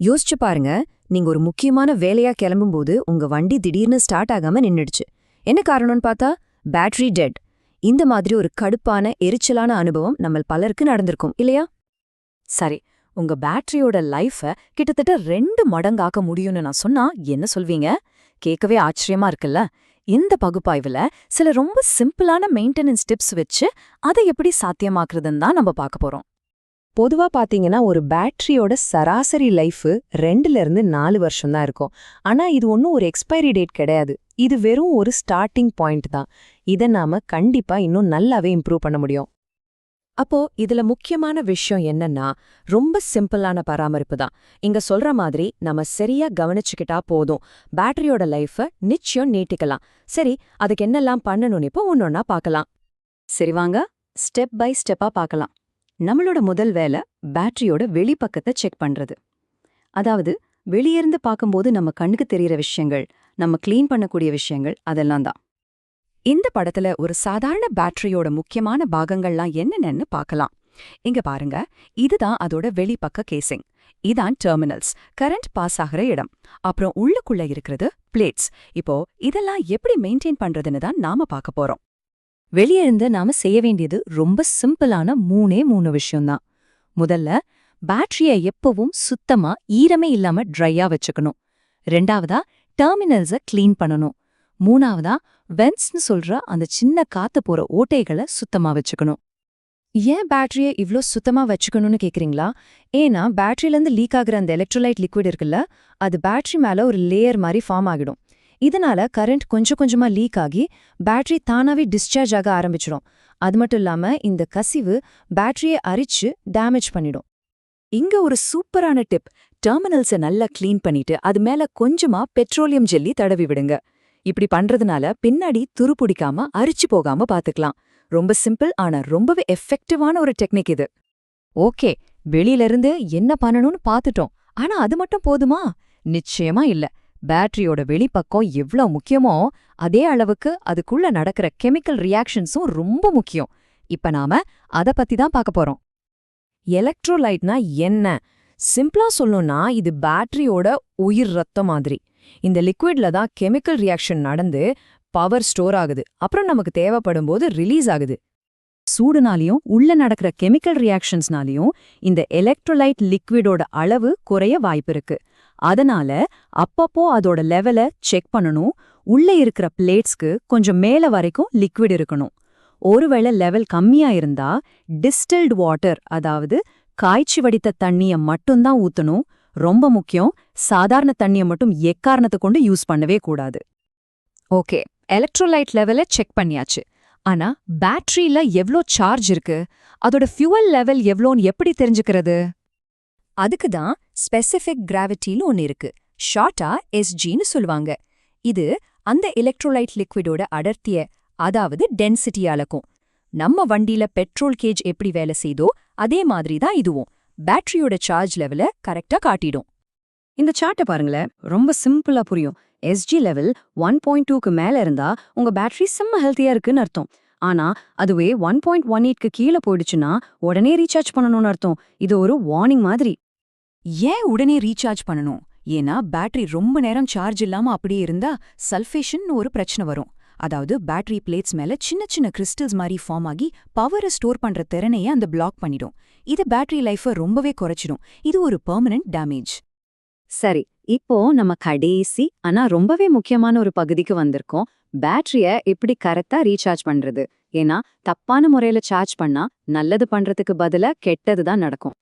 யோசிச்சு பாருங்க நீங்க ஒரு முக்கியமான வேலையா கிளம்பும்போது உங்க வண்டி திடீர்னு ஸ்டார்ட் ஆகாம நின்னுடுச்சு. என்ன காரணம்னு பார்த்தா பேட்டரி டெட் இந்த மாதிரி ஒரு கடுப்பான எரிச்சலான அனுபவம் நம்ம பலருக்கு நடந்திருக்கும் இல்லையா? சரி உங்க பேட்டரியோட லைஃப கிட்டத்தட்ட ரெண்டு மடங்காக்க முடியும்னு நான் சொன்னா என்ன சொல்வீங்க? கேட்கவே ஆச்சரியமா இருக்குல்ல? இந்த பகுப்பாய்வுல சில ரொம்ப சிம்பிளான மெயின்டெனன்ஸ் டிப்ஸ் வச்சு அதை எப்படி சாத்தியமாக்குறதுன்னு தான் நம்ம பார்க்க போறோம். பொதுவா பாத்தீங்கன்னா ஒரு பேட்டரியோட சராசரி லைஃப் ரெண்டுல இருந்து நாலு வருஷம் தான் இருக்கும். ஆனா இது ஒன்றும் ஒரு எக்ஸ்பைரி டேட் கிடையாது. இது வெறும் ஒரு ஸ்டார்டிங் பாயிண்ட் தான். இதை நாம கண்டிப்பா இன்னும் நல்லாவே இம்ப்ரூவ் பண்ண முடியும். அப்போ இதுல முக்கியமான விஷயம் என்னன்னா ரொம்ப சிம்பிளான பராமரிப்பு தான். இங்க சொல்ற மாதிரி நம்ம சரியா கவனிச்சுக்கிட்டா போதும். பேட்டரியோட லைஃப நிச்சயம் நீட்டிக்கலாம். சரி அதுக்கு என்னெல்லாம் பண்ணணும்னு இப்போ ஒன்னொன்னா பார்க்கலாம். சரி வாங்க ஸ்டெப் பை ஸ்டெப்பா பார்க்கலாம். நம்மளோட முதல் வேலை பேட்டரியோட வெளிப்பக்கத்தை செக் பண்றது. அதாவது வெளியிருந்து பார்க்கும்போது நம்ம கண்ணுக்கு தெரியற விஷயங்கள் நம்ம கிளீன் பண்ணக்கூடிய விஷயங்கள் அதெல்லாம் தான். இந்த படத்துல ஒரு சாதாரண பேட்டரியோட முக்கியமான பாகங்கள்லாம் என்னென்னு பார்க்கலாம். இங்க பாருங்க இதுதான் அதோட வெளிப்பக்க கேசிங் இதான் டெர்மினல்ஸ் கரண்ட் பாஸ் ஆகிற இடம். அப்புறம் உள்ளுக்குள்ள இருக்கிறது பிளேட்ஸ் இப்போ இதெல்லாம் எப்படி மெயின்டைன் பண்றதுன்னு தான் நாம பார்க்க போறோம். வெளியே இருந்து நாம செய்ய வேண்டியது ரொம்ப சிம்பிளான மூணே மூணு விஷயம்தான். முதல்ல பேட்டரியை எப்பவும் சுத்தமா ஈரமே இல்லாம ட்ரையா வச்சுக்கணும். ரெண்டாவதா டெர்மினல்ஸ கிளீன் பண்ணணும். மூணாவதா வென்ஸ்னு சொல்ற அந்த சின்ன காத்து போற ஓட்டைகளை சுத்தமா வச்சுக்கணும். ஏன் பேட்டரியை இவ்ளோ சுத்தமா வச்சுக்கணும்னு கேக்குறீங்களா? ஏன்னா பேட்டரியிலேருந்து லீக் ஆகுற அந்த எலக்ட்ரோலைட் லிக்விட் இருக்குல்ல அது பேட்டரி மேல ஒரு லேயர் மாதிரி ஃபார்ம் ஆகிடும். இதனால கரண்ட் கொஞ்சம் கொஞ்சமா லீக் ஆகி பேட்டரி தானாவே டிஸ்சார்ஜ் ஆக ஆரம்பிச்சிடும். அது மட்டும் இல்லாம இந்த கசிவு பேட்டரியை அரிச்சு டேமேஜ் பண்ணிடும். இங்க ஒரு சூப்பரான டிப் டெர்மினல்ஸை நல்லா கிளீன் பண்ணிட்டு அது மேல கொஞ்சமா பெட்ரோலியம் ஜெல்லி தடவி விடுங்க. இப்படி பண்றதுனால பின்னாடி துருப்பிடிக்காம அரிச்சு போகாம பாத்துக்கலாம். ரொம்ப சிம்பிள் ஆனா ரொம்பவே எஃபெக்டிவான ஒரு டெக்னிக் இது. ஓகே வெளியிலிருந்து என்ன பண்ணணும்னு பாத்துட்டோம். ஆனா அது மட்டும் போதுமா? நிச்சயமா இல்ல. பேட்டரியோட வெளிப்பக்கம் எவ்ளோ முக்கியமோ அதே அளவுக்கு அதுக்குள்ள நடக்கிற கெமிக்கல் ரியாக்ஷன்ஸும் ரொம்ப முக்கியம். இப்ப நாம அத பத்தி தான் பார்க்க போறோம். எலக்ட்ரோலைட்னா என்ன? சிம்பிளா சொல்லணும்னா இது பேட்டரியோட உயிர் ரத்தம் மாதிரி. இந்த லிக்விட்ல தான் கெமிக்கல் ரியாக்ஷன் நடந்து பவர் ஸ்டோர் ஆகுது. அப்புறம் நமக்கு தேவைப்படும் போது ரிலீஸ் ஆகுது. சூடுனாலையும் உள்ள நடக்கிற கெமிக்கல் ரியாக்ஷன்ஸ்னாலையும் இந்த எலக்ட்ரோலைட் லிக்விடோட அளவு குறைய வாய்ப்பிருக்கு அதனால அப்பப்போ அதோட லெவல செக் பண்ணணும். உள்ள இருக்கிற பிளேட்ஸ்க்கு கொஞ்சம் மேல வரைக்கும் லிக்விட் இருக்கணும். ஒருவேளை லெவல் கம்மியா இருந்தா டிஸ்டில்டு வாட்டர் அதாவது காய்ச்சி வடித்த தண்ணிய மட்டும்தான் ஊத்தணும். ரொம்ப முக்கியம் சாதாரண தண்ணிய மட்டும் எக்காரணத்தை கொண்டு யூஸ் பண்ணவே கூடாது. ஓகே எலக்ட்ரோலைட் லெவல செக் பண்ணியாச்சு. ஆனா பேட்டரியில எவ்ளோ சார்ஜ் இருக்கு? அதோட ஃபியூவல் லெவல் எவ்வளோன்னு எப்படி தெரிஞ்சுக்கிறது? அதுக்கு தான் ஸ்பெசிஃபிக் கிராவிட்டின்னு ஒன்னு இருக்கு. ஷார்ட்டா எஸ்ஜின்னு சொல்லுவாங்க. இது அந்த எலக்ட்ரோலைட் லிக்விடோட அடர்த்திய அதாவது டென்சிட்டி அளக்கும். நம்ம வண்டியில பெட்ரோல் கேஜ் எப்படி வேலை செய்தோ அதே மாதிரி தான் இதுவும். பேட்டரியோட சார்ஜ் லெவல கரெக்டா காட்டிடும். இந்த சார்ட்டை பாருங்களேன். ரொம்ப சிம்பிளா புரியும். எஸ்ஜி லெவல் ஒன் பாயிண்ட் டூக்கு மேல இருந்தா உங்க பேட்டரி செம்ம ஹெல்த்தியா இருக்குன்னு அர்த்தம். ஆனா அதுவே ஒன் பாயிண்ட் ஒன் எயிட்க்கு கீழே போயிடுச்சுன்னா உடனே ரீசார்ஜ் பண்ணணும்னு அர்த்தம். இது ஒரு வார்னிங் மாதிரி. ஏன் உடனே ரீசார்ஜ் பண்ணணும்? ஏன்னா பேட்டரி ரொம்ப நேரம் சார்ஜ் இல்லாம அப்படியே இருந்தா சல்ஃபேஷன் ஒரு பிரச்சனை வரும். அதாவது பேட்டரி பிளேட்ஸ் மேல சின்ன சின்ன கிறிஸ்டல்ஸ் மாதிரி ஃபார்ம் ஆகி பவரை ஸ்டோர் பண்ற திறனையே அந்த பிளாக் பண்ணிடும். இது பேட்டரி லைஃபை ரொம்பவே குறைச்சிடும். இது ஒரு பெர்மனன்ட் டேமேஜ் சரி இப்போ நம்ம கடைசி ஆனா ரொம்பவே முக்கியமான ஒரு பகுதிக்கு வந்திருக்கோம். பேட்டரிய எப்படி கரெக்டா ரீசார்ஜ் பண்றது? ஏன்னா தப்பான முறையில சார்ஜ் பண்ணா நல்லது பண்றதுக்கு பதிலா கெட்டது தான் நடக்கும்.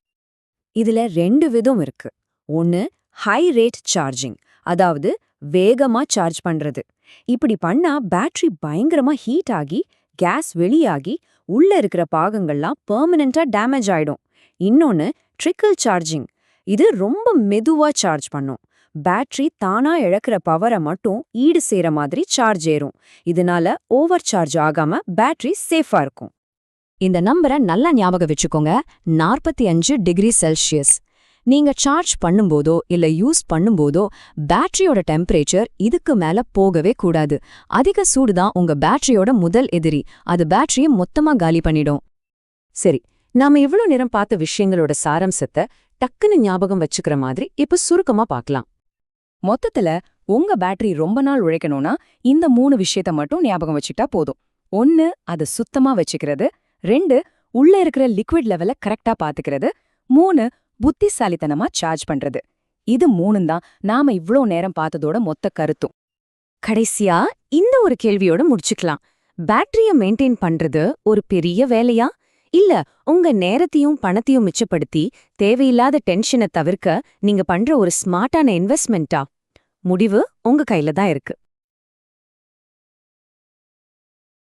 இதுல ரெண்டு விதம் இருக்கு. ஒன்னு ஹை ரேட் சார்ஜிங் அதாவது வேகமா சார்ஜ் பண்றது. இப்படி பண்ணா பேட்டரி பயங்கரமா ஹீட் ஆகி கேஸ் வெளியாகி உள்ள இருக்கிற பாகங்கள்லாம் பெர்மனண்டா டேமேஜ் ஆயிடும். இன்னொன்னு ட்ரிக்கிள் சார்ஜிங் இது ரொம்ப மெதுவா சார்ஜ் பண்ணும். பேட்டரி தானா இழக்கிற பவரை மட்டும் ஈடு செய்யற மாதிரி சார்ஜ் ஏறும். இதனால ஓவர் சார்ஜ் ஆகாம பேட்டரி சேஃபா இருக்கும். இந்த நம்பரை நல்லா ஞாபகம் வச்சுக்கோங்க. நாற்பத்தி அஞ்சு டிகிரி செல்சியஸ். நீங்க சார்ஜ் பண்ணும்போதோ இல்ல யூஸ் பண்ணும்போதோ பேட்டரியோட டெம்பரேச்சர் இதுக்கு மேல போகவே கூடாது. அதிக சூடு தான் உங்க பேட்டரியோட முதல் எதிரி. அது பேட்டரியை மொத்தமா காலி பண்ணிடும். சரி நாம இவ்ளோ நேரம் பார்த்த விஷயங்களோட சாரம்சத்தை டக்குன்னு ஞாபகம் வச்சுக்கிற மாதிரி இப்ப சுருக்கமா பார்க்கலாம். மொத்தத்துல உங்க பேட்டரி ரொம்ப நாள் உழைக்கணும்னா இந்த மூணு விஷயத்த மட்டும் ஞாபகம் வச்சுட்டா போதும். ஒன்னு அதை சுத்தமா வச்சுக்கிறது. ரெண்டு உள்ள இருக்கிற லிக்விட் லெவல கரெக்டா பாத்துக்கிறது. மூணு புத்திசாலித்தனமா சார்ஜ் பண்றது. இது மூணும் தான். நாம இவ்ளோ நேரம் பார்த்ததோட மொத்த கருத்தும். கடைசியா இந்த ஒரு கேள்வியோட முடிச்சுக்கலாம். பேட்டரிய மெயின்டைன் பண்றது ஒரு பெரிய வேலையா? இல்ல உங்க நேரத்தையும் பணத்தையும் மிச்சப்படுத்தி தேவையில்லாத டென்ஷனை தவிர்க்க நீங்க பண்ற ஒரு ஸ்மார்ட்டான இன்வெஸ்ட்மெண்ட்டா முடிவு உங்க கையில தான் இருக்கு.